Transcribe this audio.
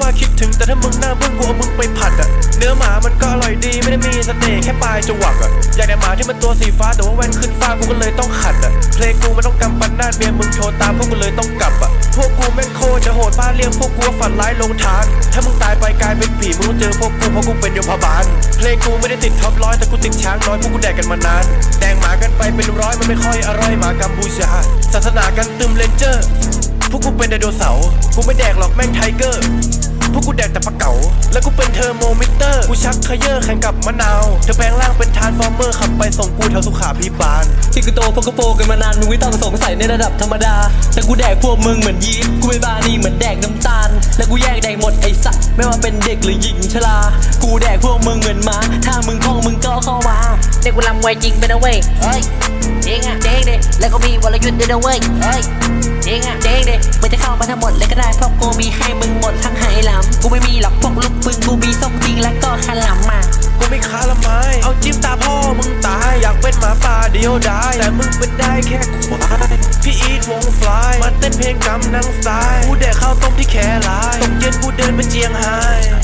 ว่าคิดถึงแต่ถ้ามึงหน้าบึ้งกูเอามึงไปผัดอะเนื้อหมามันก็อร่อยดีไม่ได้มีสน่ห์แค่ปลายจวักอะอยากได้หมาที่มันตัวสีฟ้าแต่ว่าแว่นขึ้นฟ้ากูก็เลยต้องขัดอะเพลงกูมันต้องกำปันหน้าเมียมึงโชว์ตามพวกกูเลยต้องกลับอะพวกกูแม่งโคตรจะโหดป้าเลี้ยงพวกกูฝันร้ายลงทานถ้ามึงตายไปกลายเป็นผีมึงต้องเจอพวกกูเพราะกูเป็นโยมพบาลเพลงกูไม่ได้ติดท็อปร้อยแต่กูติดช้างน้อยพวกกูแดกกันมานานแดงหมากันไปเป็นร้อยมันไม่ค่อยอร่อยหมากัมพูชาศาสนากันตึมเลนเจอร์ พวกกูเป็นไดโนเสาร์กูไม่แดกหรอกแม่งไทเกอร์ พวกกูแดกแต่ปลาเก๋า แล้วกูเป็นเทอร์โมมิเตอร์ กูชักเขยอแข่งกับมะนาว เธอแปลงร่างเป็นทรานส์ฟอร์เมอร์ขับไปส่งกูแถวสุขาพิบาล ที่กูโตพวกก็โฟกันมานานมึงไม่ต้องสงสัยในระดับธรรมดา แต่กูแดกพวกมึงเหมือนยีสต์กูไม่บานี่เหมือนแดกน้ำตาล และกูแยกแดกหมดไอ้สัตว์ไม่ว่าเป็นเด็กหรือหญิงชรา กูแดกพวกมึงเหมือนหมา ถ้ามึงคล่องมึงก็เข้ามาเด็กกูลำไวจริงไปนะเว้ยเฮ้ยเจ๊งอะเจ๊งดิแล้วก็มีวรยุทธ์ด้วยนะเว้ยเฮ้ยเจ๊งอะเจ๊งดิมึงจะเข้ามาทั้งหมดเลยก็ได้เพราะกูมีให้มึงหมดทั้งไหหลำกูไม่มีหรอกพวกลูกปืนกูมีส้มจริงแล้วก็ขันลำมากูไม่ค้าละไม้เอาจิ้มตาพ่อมึงตายอยากเป็นหมาป่าเดียวดายแต่มึงเป็นได้แค่ควายพี่อีทวงฟลายมาเต้นเพลงกำนังสายกูแดกข้าวต้มที่แครายตกเย็นกูเดินไปเจียงไฮ้